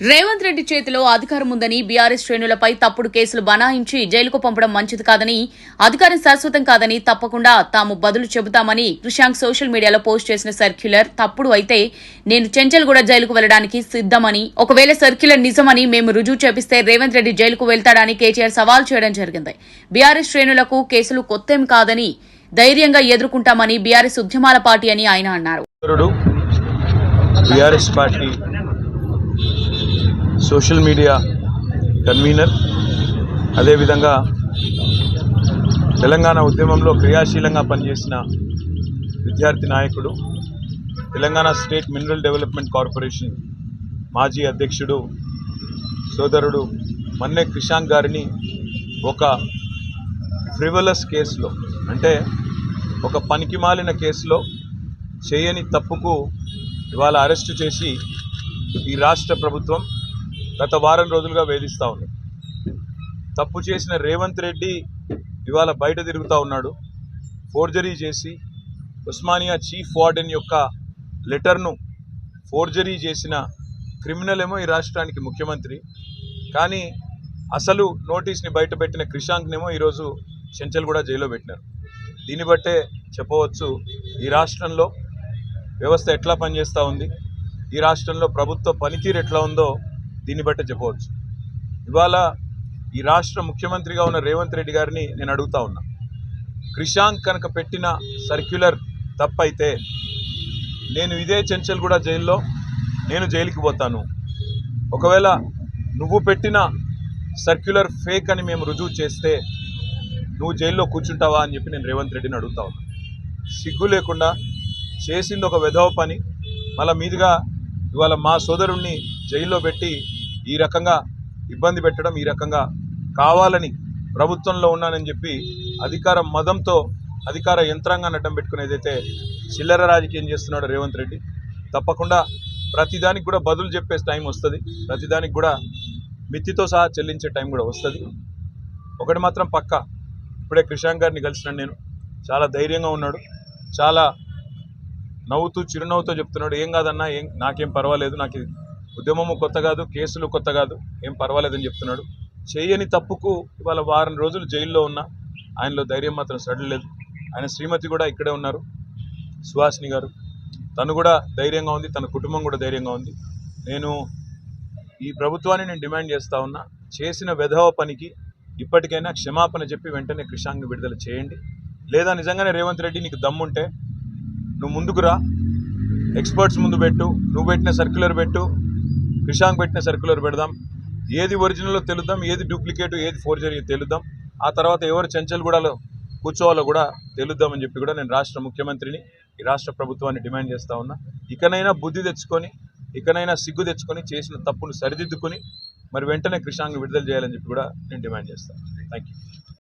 రేవంత్ రెడ్డి చేతిలో అధికారం ఉందని బీఆర్ఎస్ శ్రేణులపై తప్పుడు కేసులు బనాయించి జైలుకు పంపడం మంచిది కాదని అధికారం శాశ్వతం కాదని తప్పకుండా తాము బదులు చెబుతామని కృషాంక్ సోషల్ మీడియాలో పోస్ట్ చేసిన సర్క్యులర్ తప్పుడు అయితే నేను చెంచల్గూడ జైలుకు వెళ్ళడానికి సిద్దమని ఒకవేళ సర్క్యులర్ నిజమని మేము రుజువు చేపిస్తే రేవంత్ రెడ్డి జైలుకు వెళ్తాడని కేటీఆర్ సవాల్ చేయడం జరిగింది. బీఆర్ఎస్ శ్రేణులకు కేసులు కొత్తేం కాదని ధైర్యంగా ఎదుర్కొంటామని బీఆర్ఎస్ ఉద్యమాల పార్టీ అని ఆయన అన్నారు. Social media convener. అదేవిధంగా తెలంగాణ ఉద్యమంలో క్రియాశీలంగా పనిచేసిన విద్యార్థి నాయకుడు Telangana state mineral development corporation మాజీ అధ్యక్షుడు సోదరుడు మన్నె క్రిషాంక్ గారిని ఒక ఫ్రివలస్ కేసులో అంటే ఒక పనికిమాలిన కేసులో చేయని తప్పుకు ఇవాళ అరెస్టు చేసి ఈ రాష్ట్ర ప్రభుత్వం గత వారం రోజులుగా వేధిస్తూ ఉంది తప్పు చేసిన రేవంత్ రెడ్డి ఇవాళ బయట తిరుగుతూ ఉన్నాడు. ఫోర్జరీ చేసి ఉస్మానియా చీఫ్ వార్డెన్ యొక్క లెటర్ను ఫోర్జరీ చేసిన క్రిమినల్ ఏమో ఈ రాష్ట్రానికి ముఖ్యమంత్రి. కానీ అసలు నోటీస్ని బయటపెట్టిన క్రిషాంక్నేమో ఈరోజు చెంచల్ కూడా జైల్లో పెట్టినారు. దీన్ని బట్టే చెప్పవచ్చు ఈ రాష్ట్రంలో వ్యవస్థ ఎట్లా పనిచేస్తూ ఉంది? ఈ రాష్ట్రంలో ప్రభుత్వ పనితీరు ఎట్లా ఉందో దీన్ని బట్టే చెప్పవచ్చు. ఇవాళ ఈ రాష్ట్ర ముఖ్యమంత్రిగా ఉన్న రేవంత్ రెడ్డి గారిని నేను అడుగుతా ఉన్నా. క్రిషాంక్ కనుక పెట్టిన సర్క్యులర్ తప్పైతే నేను ఇదే చెంచల్గూడ జైల్లో నేను జైలుకి పోతాను. ఒకవేళ నువ్వు పెట్టిన సర్క్యులర్ ఫేక్ అని మేము రుజువు చేస్తే నువ్వు జైల్లో కూర్చుంటావా అని చెప్పి నేను రేవంత్ రెడ్డిని అడుగుతా ఉన్నా. సిగ్గు లేకుండా చేసింది ఒక వెధవ పని. మళ్ళా మీదుగా ఇవాళ మా సోదరుణ్ణి జైల్లో పెట్టి ఈ రకంగా ఇబ్బంది పెట్టడం ఈ రకంగా కావాలని ప్రభుత్వంలో ఉన్నానని చెప్పి అధికార మదంతో అధికార యంత్రాంగాన్ని అడ్డం పెట్టుకుని ఏదైతే చిల్లర రాజకీయం చేస్తున్నాడు రేవంత్ రెడ్డి. తప్పకుండా ప్రతిదానికి కూడా బదులు చెప్పే టైం వస్తుంది. ప్రతిదానికి కూడా మిత్తితో సహా చెల్లించే టైం కూడా వస్తుంది. ఒకటి మాత్రం పక్క. ఇప్పుడే క్రిషాంక్ గారిని కలిసిన నేను. చాలా ధైర్యంగా ఉన్నాడు. చాలా నవ్వుతూ చిరునవ్వుతో చెప్తున్నాడు. ఏం కాదన్నా? ఏం? నాకేం పర్వాలేదు. నాకు ఇది ఉద్యమము కొత్త కాదు కేసులు కొత్త కాదు ఏం పర్వాలేదని చెప్తున్నాడు. చేయని తప్పుకు ఇవాళ వారం రోజులు జైల్లో ఉన్నా ఆయనలో ధైర్యం మాత్రం సడలేదు ఆయన శ్రీమతి కూడా ఇక్కడే ఉన్నారు సుహాసిని గారు. తను కూడా ధైర్యంగా ఉంది తన కుటుంబం కూడా ధైర్యంగా ఉంది. నేను ఈ ప్రభుత్వాన్ని నేను డిమాండ్ చేస్తా ఉన్నా చేసిన వెధవ పనికి ఇప్పటికైనా క్షమాపణ చెప్పి వెంటనే కృషాంగ్ విడుదల చేయండి. లేదా నిజంగానే రేవంత్ రెడ్డి నీకు దమ్ముంటే నువ్వు ముందుకు రా ఎక్స్పర్ట్స్ ముందు పెట్టు నువ్వు పెట్టిన సర్క్యులర్ పెట్టు కృషాంక్ పెట్టిన సర్క్యులర్ పెడదాం. ఏది ఒరిజినల్లో తెలుద్దాం ఏది డూప్లికేట్ ఏది ఫోర్జరీ తెలుద్దాం. ఆ తర్వాత ఎవరు చెంచల్గూడలో కూర్చోవాలో కూడా తెలుద్దామని చెప్పి కూడా నేను రాష్ట్ర ముఖ్యమంత్రిని ఈ రాష్ట్ర ప్రభుత్వాన్ని డిమాండ్ చేస్తా ఉన్నా. ఇకనైనా బుద్ధి తెచ్చుకొని ఇకనైనా సిగ్గు తెచ్చుకొని చేసిన తప్పును సరిదిద్దుకొని మరి వెంటనే కృషాంగ్ విడుదల చేయాలని చెప్పి కూడా నేను డిమాండ్ చేస్తాను థ్యాంక్ యూ